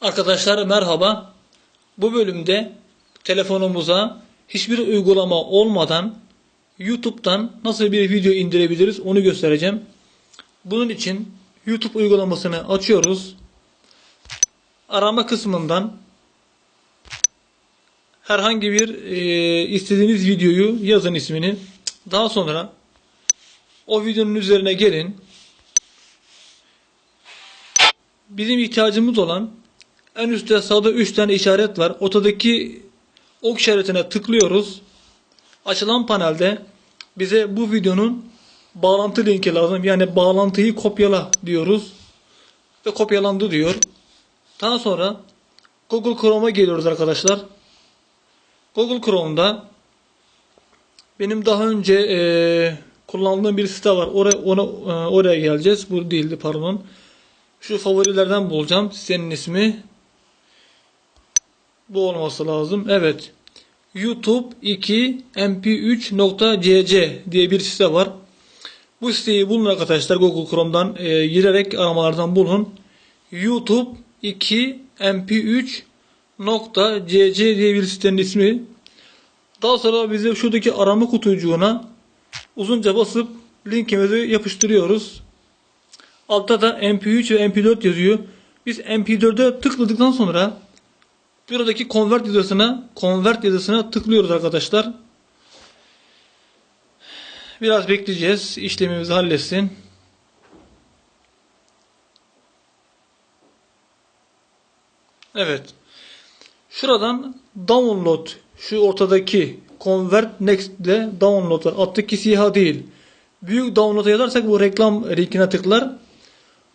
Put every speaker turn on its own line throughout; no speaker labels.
Arkadaşlar merhaba. Bu bölümde telefonumuza hiçbir uygulama olmadan YouTube'dan nasıl bir video indirebiliriz onu göstereceğim. Bunun için YouTube uygulamasını açıyoruz. Arama kısmından herhangi bir e, istediğiniz videoyu yazın ismini. Daha sonra o videonun üzerine gelin. Bizim ihtiyacımız olan en üstte sağda 3 tane işaret var. Ortadaki ok işaretine tıklıyoruz. Açılan panelde bize bu videonun bağlantı linki lazım. Yani bağlantıyı kopyala diyoruz. Ve kopyalandı diyor. Daha sonra Google Chrome'a geliyoruz arkadaşlar. Google Chrome'da benim daha önce eee, kullandığım bir site var. Oraya, ona, eee, oraya geleceğiz. Bu değildi pardon. Şu favorilerden bulacağım. Sitenin ismi bu olması lazım. Evet. YouTube 2 mp3.cc diye bir site var. Bu siteyi bulun arkadaşlar Google Chrome'dan e, girerek aramalardan bulun. YouTube 2 mp3.cc diye bir sitenin ismi. Daha sonra bize şuradaki arama kutucuğuna uzunca basıp linkimizi yapıştırıyoruz. Altta da mp3 ve mp4 yazıyor. Biz mp4'e tıkladıktan sonra buradaki convert yazısına convert yazısına tıklıyoruz arkadaşlar. Biraz bekleyeceğiz. işlemimizi halletsin. Evet. Şuradan download şu ortadaki convert next ile download var. Alttaki siyah değil. Büyük download'a yazarsak bu reklam linkine tıklar.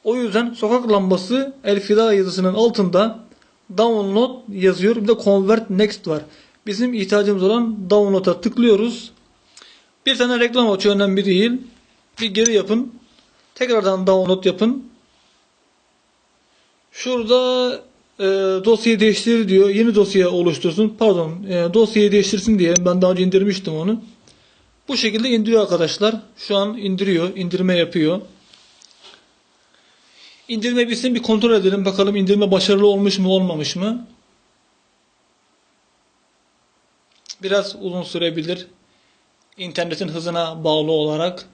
O yüzden sokak lambası Elfida yazısının altında download yazıyor. Bir de convert next var. Bizim ihtiyacımız olan download'a tıklıyoruz. Bir tane reklam açıyor önemli değil. Bir geri yapın. Tekrardan download yapın. Şurada e, dosyayı değiştir diyor. Yeni dosya oluştursun. Pardon e, dosyayı değiştirsin diye. Ben daha önce indirmiştim onu. Bu şekilde indiriyor arkadaşlar. Şu an indiriyor. indirme yapıyor. İndirme bitsin bir kontrol edelim. Bakalım indirme başarılı olmuş mu olmamış mı? Biraz uzun sürebilir. İnternetin hızına bağlı olarak.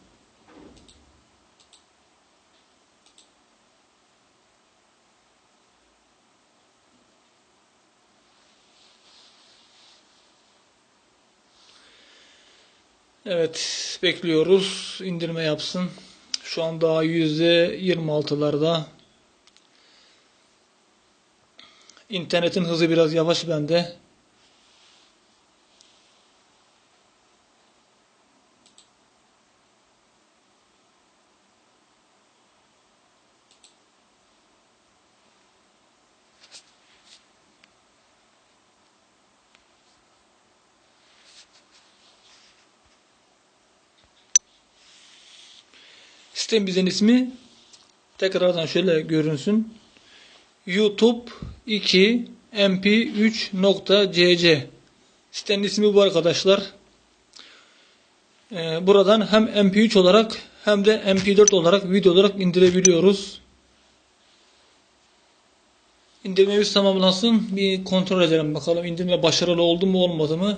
Evet bekliyoruz. indirme yapsın. Şu an daha %26'larda. İnternetin hızı biraz yavaş bende. Sitemizin ismi tekrardan şöyle görünsün. YouTube 2 mp3.cc Sitenin ismi bu arkadaşlar. Ee, buradan hem mp3 olarak hem de mp4 olarak video olarak indirebiliyoruz. İndirmemiz tamamlansın. Bir kontrol edelim bakalım indirme başarılı oldu mu olmadı mı?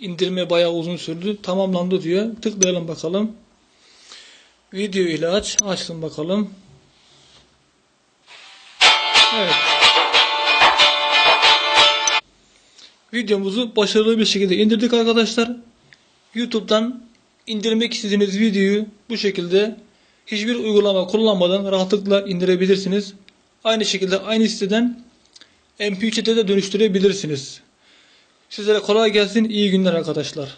İndirme bayağı uzun sürdü. Tamamlandı diyor. Tıklayalım bakalım. Video ile aç. Açsın bakalım. Evet. Videomuzu başarılı bir şekilde indirdik arkadaşlar. YouTube'dan indirmek istediğiniz videoyu bu şekilde hiçbir uygulama kullanmadan rahatlıkla indirebilirsiniz. Aynı şekilde aynı siteden MP3'e de dönüştürebilirsiniz. Sizlere kolay gelsin. iyi günler arkadaşlar.